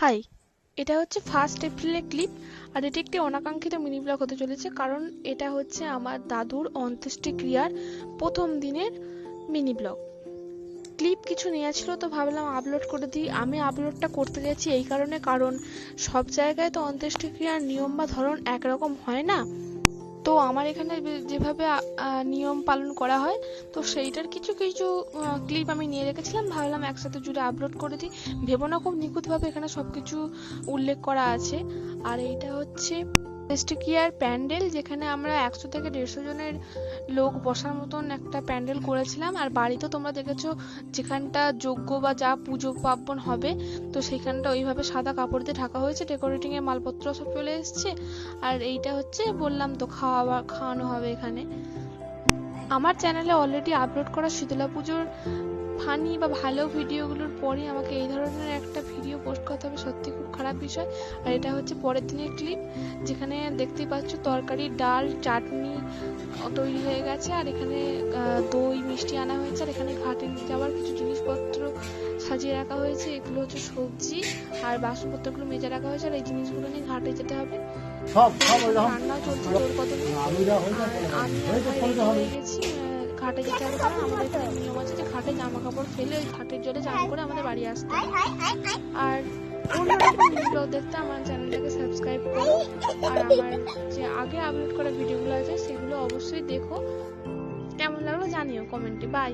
High, এটা হচ্ছে first এপ্রিলের ক্লিপ আর এটি একটি অনাকাঙ্ক্ষিত মিনি ব্লগ হতে চলেছে কারণ এটা হচ্ছে আমার দাদুর অন্ত্যেষ্টিক্রিয়ার প্রথম দিনের মিনি ব্লগ ক্লিপ কিছু নেওয়া ছিল তো ভাবলাম আপলোড করে দিই। আমি আপলোডটা করতে গেছি এই কারণে কারণ সব জায়গায় তো অন্ত্যেষ্টিক্রিয়ার নিয়ম বা ধরন একরকম হয় না। তো আমার এখানে যেভাবে নিয়ম পালন করা হয়, তো সেইটার কিছু কিছু ক্লিপ আমি নিয়ে রেখেছিলাম। ভাবলাম একসাথে জুড়ে আপলোড করে দিই। ভেবো না খুব নিখুঁতভাবে এখানে সব কিছু উল্লেখ করা আছে। আর এইটা হচ্ছে কেয়ার প্যান্ডেল, যেখানে আমরা একশো থেকে দেড়শো জনের লোক বসার মতন একটা প্যান্ডেল করেছিলাম। আর বাড়িতে তোমরা দেখেছ, যেখানটা যজ্ঞ বা যা পুজো পার্বণ হবে, তো সেখানটা ওইভাবে সাদা কাপড় দিয়ে ঢাকা হয়েছে। ডেকোরেটিং এর মালপত্র সব চলে এসছে। আর এইটা হচ্ছে বললাম তো খাওয়া খাওয়ানো হবে এখানে। আমার চ্যানেলে অলরেডি আপলোড করা শীতলা পুজোর ফানি বা ভালো ভিডিওগুলোর পরে আমাকে এই ধরনের একটা ভিডিও পোস্ট করতে হবে, সত্যি খুব খারাপ বিষয়। আর এটা হচ্ছে পরের দিনের ক্লিপ যেখানে দেখতেই পাচ্ছ তরকারি, ডাল, চাটনি তৈরি হয়ে গেছে। আর এখানে দই, মিষ্টি আনা হয়েছে। আর এখানে ঘাটে যাওয়ার কিছু জিনিসপত্র সাজিয়ে রাখা হয়েছে এগুলো হচ্ছে সবজি আর বাসনপত্রগুলো মেজে রাখা হয়েছে আর এই জিনিসগুলো নিয়ে ঘাটে যেতে হবে। রান্নাও চলছে তোর হয়ে আমি হয়ে গেছি ঘাটে যেতে হবে কারণ আমাদের এখানে নিয়ম আছে যে ঘাটে জামা কাপড় ফেলে ওই ঘাটের জলে চান করে আমাদের বাড়ি আসতে আর অন্যরকম ভিডিও দেখতে আমার চ্যানেলটাকে সাবস্ক্রাইব করো। আর আমার যে আগে আপলোড করা ভিডিওগুলো আছে সেগুলো অবশ্যই দেখো। কেমন লাগল জানিও কমেন্টে। বাই